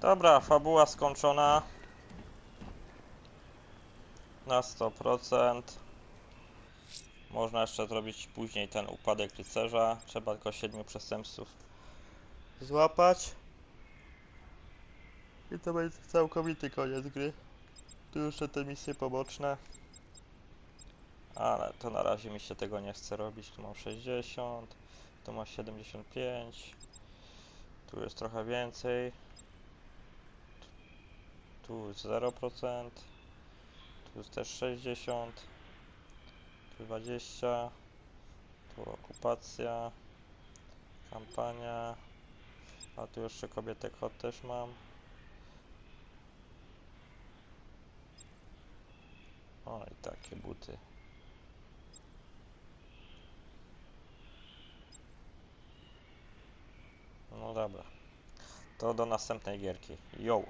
Dobra, fabuła skończona. Na 100%. Można jeszcze zrobić później ten upadek rycerza. Trzeba tylko siedmiu przestępców złapać. I to będzie całkowity koniec gry. Tu jeszcze te misje poboczne. Ale to na razie mi się tego nie chce robić. Tu mam 60, tu mam 75. Tu jest trochę więcej. Tu 0%. Tu jest też 60. Tu 20. Tu okupacja. Kampania. A tu jeszcze kobietę kot też mam. O i takie buty. No dobra. To do następnej gierki. Yo!